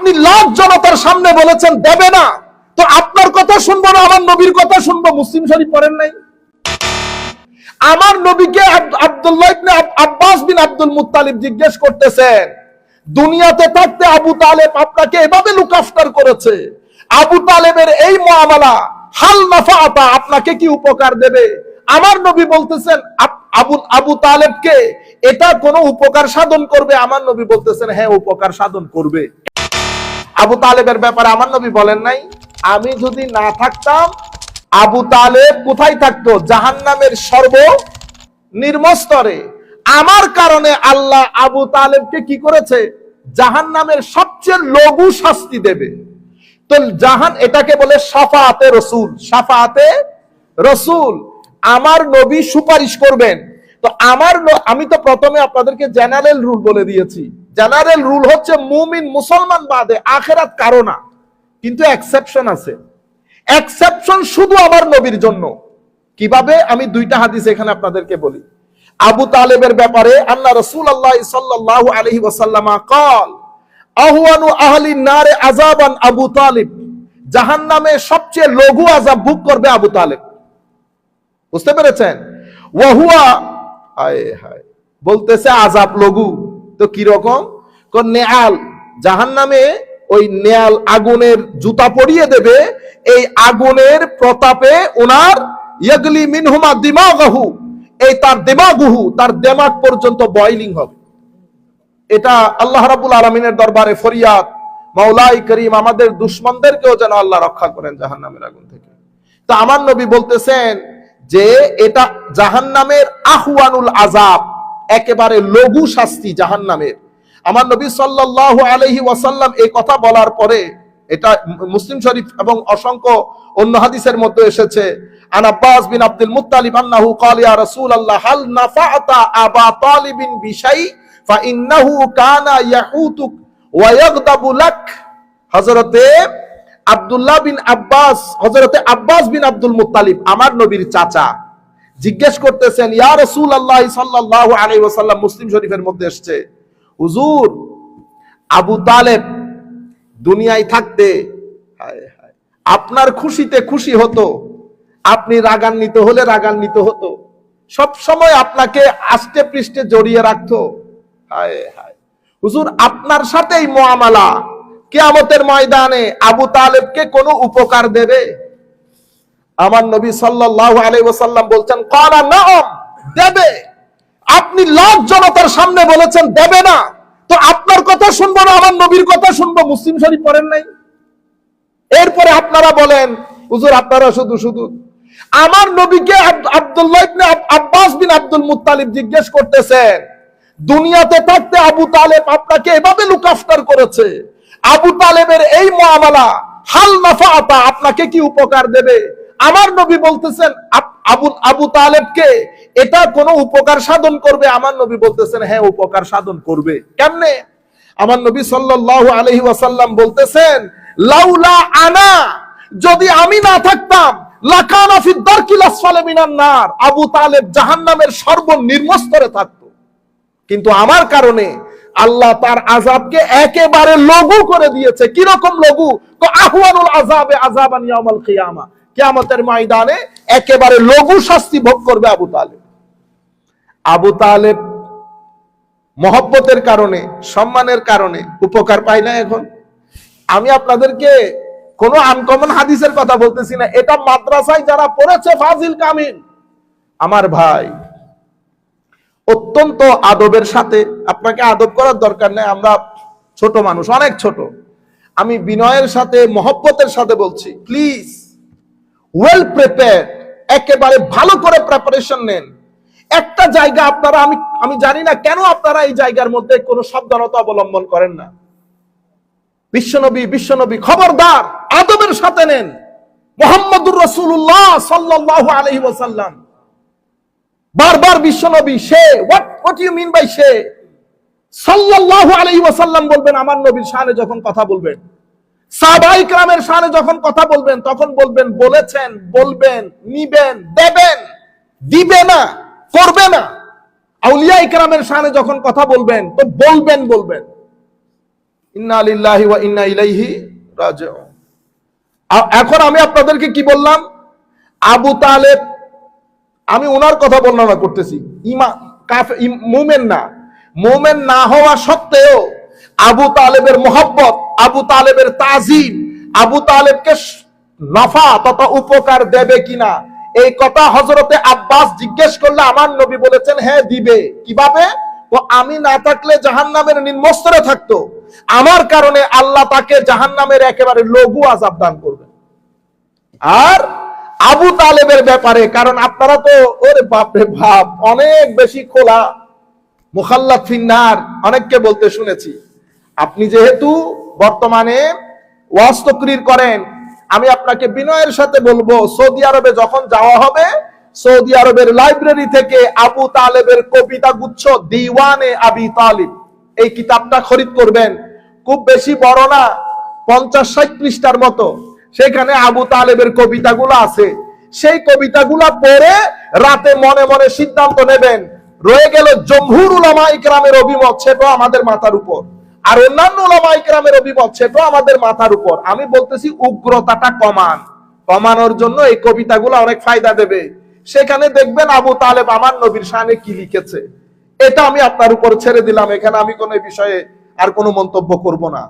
আপনি লাখ জনতার সামনে বলেছেন, দেবে না। তো আপনার কথা শুনব না, আমার নবীর কথা শুনব। মুসলিম শরীফ পড়েন নাই। আমার নবীকে Abdullah Abbas bin Abdul Muttalib জিজ্ঞেস করতেছেন, দুনিয়াতে থাকতে আবু তালেব আপনাকে এভাবে লুক আফটার করেছে? আবু তালেবের এই মুআমালা হাল নাফাআতা, আপনাকে কি উপকার দেবে? আমার নবী বলতেছেন আবু আবু তালেবকে এটা কোনো উপকার সাধন করবে? আমার নবী বলতেছেন হ্যাঁ উপকার সাধন করবে। আবু তালেবের ব্যাপারে আমার নবী বলেন নাই। আমি যদি না থাকতাম, আবু তালেব কোথায় থাকতো? জাহান্নামের সর্ব নির্মস্তরে। আমার কারণে আল্লাহ আবু তালেবকে কি করেছে? জাহান্নামের সবচেয়ে লঘু শাস্তি দেবে। তো জাহান, এটাকে বলে সাফাতে রসুল। সাফাতে রসুল। আমার নবী সুপারিশ করবেন। তো আমার আমি তো প্রথমে আপনাদেরকে জেনারেল রুল বলে দিয়েছি। জেনারেল রুল হচ্ছে মুমিন মুসলমান বাদে আখেরাত কারও না। কিন্তু এক্সেপশন আছে। এক্সেপশন শুধু আমার নবীর জন্য। কীভাবে? আমি দুইটা হাদিস এখানে আপনাদেরকে বলি। আবু তালেবের ব্যাপারে আল্লাহ রসুল আল্লাহ সাল্লাহ আলহি ওসাল্লামা কল, আহওয়ানু আহলি নারে আজাবান আবু তালিব। জাহান্নামে সবচেয়ে লঘু আজাব বুক করবে আবু তালেব। বুঝতে পেরেছেন? ওয়াহুয়া হায় হায়, বলতেছে আজাব লঘু। তো কি নেয়াল, জাহান্নামে ওই নেয়াল আগুনের জুতা পরিয়ে দেবে, এই আগুনের প্রতাপে ওনার ইয়াগলি মিনহুমা দিমাগহু, এই তার দেমাগুহু, তার দেমাগ পর্যন্ত বয়লিং হবে। এটা আল্লাহ রাবুল আলমিনের দরবারে ফরিয়াদ। মাওলাই করিম আমাদের দুশ্মনদেরকেও যেন আল্লাহ রক্ষা করেন জাহান্নামের আগুন থেকে। তো আমার নবী বলতেছেন যে এটা জাহান্নামের আহওয়ানুল আজাব একেবারে লঘু শাস্তি জাহান জাহান্নামের। আমার নবী সাল্লাল্লাহু আলাইহি ওয়াসাল্লাম এই কথা বলার পরে, এটা মুসলিম শরীফ এবং অসংখ্য অন্য হাদিসের মধ্যে এসেছে আব্বাস বিন আব্দুল আব্দুল্লাহ বিন আব্বাস, হযরতে আব্বাস বিন আব্দুল মুত্তালিব, আমার নবীর চাচা। জিজ্ঞেস করতেছেন, ইয়া রাসূলুল্লাহ সাল্লাল্লাহু আলাইহি ওয়াসাল্লাম মুসলিম শরীফের মধ্যে এসেছে। হুজুর, আবু তালেব দুনিয়ায় থাকতে আপনার খুশিতে খুশি হতো, আপনি রাগান্বিত হলে রাগান্বিত হতো, সব সময় আপনাকে আষ্টে পৃষ্ঠে জড়িয়ে রাখতো, হায় হায়। হুজুর, আপনার সাথেই মুআমালা কিয়ামতের ময়দানে আবু তালেবকে কোনো উপকার দেবে? আমার নবী সাল্লাল্লাহু আলাইহি ওয়াসাল্লাম বলছেন ক্বালা নাআম দেবে। আপনি লাখ জনতার সামনে বলেছেন, দেবে না। তো আপনার কথা শুনব না, আমার নবীর কথা শুনব। মুসলিম শরীফ পড়েন নাই? এরপরে আপনারা বলেন, হুজুর, আপনারা শুধু শুধু। আমার নবীকে আব- Abdullah Abbas bin Abdul Muttalib জিজ্ঞেস করতেছেন, দুনিয়াতে থাকতে আবু তালেব আপনাকে এভাবে লুক আফটার করেছে? আবু তালেবের এই মুআমালা হাল নাফাআতা আপনাকে কি উপকার দেবে? আমার নবী বলতেছেন আব- আবু তালেবকে এটা কোনো উপকার সাধন করবে? আমার নবী বলতেছেন হ্যাঁ উপকার সাধন করবে। কেমনে? আমার নবী সাল্লাল্লাহু আলাইহি ওয়াসাল্লাম বলতেছেন, লাউলা আনা, যদি আমি না থাকতাম আবু তালেব স্তরে থাকতো। কিন্তু আমার কারণে আল্লাহ তার আজাবকে একেবারে লঘু করে দিয়েছে। কীরকম লঘু? তো আহওয়ানুল আজাবে আজাবান কিয়ামতের ময়দানে একেবারে লঘু শাস্তি ভোগ করবে আবু তালেব। আবু তালেব মহব্বতের কারণে, সম্মানের কারণে উপকার পায় না এখন। আমি আপনাদেরকে কোন আনকমন হাদিসের কথা বলতেছি না। এটা মাদ্রাসায় যারা পড়েছে ফাজিল কামিল, আমার ভাই, অত্যন্ত আদবের সাথে, আপনাকে আদব করার দরকার নেই, আমরা ছোট মানুষ, অনেক ছোট। আমি বিনয়ের সাথে, মহব্বতের সাথে বলছি প্লিজ ওয়েল প্রিপেয়ার একেবারে ভালো করে প্রিপারেশন নেন। একটা জায়গা আপনারা, আমি আমি জানি না কেন আপনারা এই জায়গার মধ্যে কোনো সাবধানতা অবলম্বন করেন না। বিশ্বনবী বিশ্বনবী খবরদার, আদবের সাথে নেন। মোহাম্মদুর রসুল্লাহ সাল্লাহ আলহি ওসাল্লাম বারবার বিশ্বনবী, সে what what you mean by say? সাল্লাল্লাহু আলাইহি ওয়াসাল্লাম বলবেন, আমার নবীর শানে যখন কথা বলবেন। সাহাবাই ক্রামের সামনে যখন কথা বলবেন, তখন বলবেন, বলেছেন, বলবেন, নিবেন, দেবেন, দিবে না, করবে না। আউলিয়া ইকরামের সানে যখন কথা বলবেন, তো বলবেন বলবেন। ইন্না আলিল্লাহি ওয়া ইন্না ইলাইহি রাজিউন। এখন আমি আপনাদেরকে কি বললাম? আবু তালেব, আমি ওনার কথা বর্ণনা করতেছি। ইমা কাফে মুমেন না। মুমেন না হওয়া সত্ত্বেও আবু তালেবের মহব্বত আবু তালেবের তাজিম। আবু তালেবকে নফা তথা উপকার দেবে কিনা? এই কথা হজরতে আব্বাস জিজ্ঞেস করলে আমার নবী বলেছেন হ্যাঁ দিবে। কীভাবে? ও, আমি না থাকলে জাহান্নামের নিম্নস্তরে থাকতো। আমার কারণে আল্লাহ তাকে জাহান্নামের একেবারে লঘু আজাব দান করবে আর আবু তালেবের ব্যাপারে, কারণ আপনারা তো, ওরে বাপরে ভাব অনেক বেশি খোলা, মুখাল্লাত ফিন্নার, অনেককে বলতে শুনেছি। আপনি যেহেতু বর্তমানে ওয়াজ তকরির করেন। আমি আপনাকে বিনয়ের সাথে বলব, সৌদি আরবে যখন যাওয়া হবে, সৌদি আরবের লাইব্রেরি থেকে আবু তালেবের কবিতা গুচ্ছ দিওয়ানে আবি তালিব। এই কিতাবটা খরিদ করবেন। খুব বেশি বড় না, পঞ্চাশ ষাট পৃষ্ঠার মতো। সেখানে আবু তালেবের কবিতাগুলো আছে। সেই কবিতাগুলো পড়ে রাতে মনে মনে সিদ্ধান্ত নেবেন, রয়ে গেল জমহুর উলামা ইকরামের অভিমত সেটা আমাদের মাথার উপর। আর অন্যান্য ওলামাইকরামের অভিমত সেটা আমাদের মাথার উপর। আমি বলতেছি উগ্রতাটা কমান। কমানোর জন্য এই কবিতাগুলো অনেক ফায়দা দেবে। সেখানে দেখবেন আবু তালেব আমার নবীর সামনে কি লিখেছে। এটা আমি আপনার উপর ছেড়ে দিলাম। এখানে আমি কোনো বিষয়ে আর কোনো মন্তব্য করব না।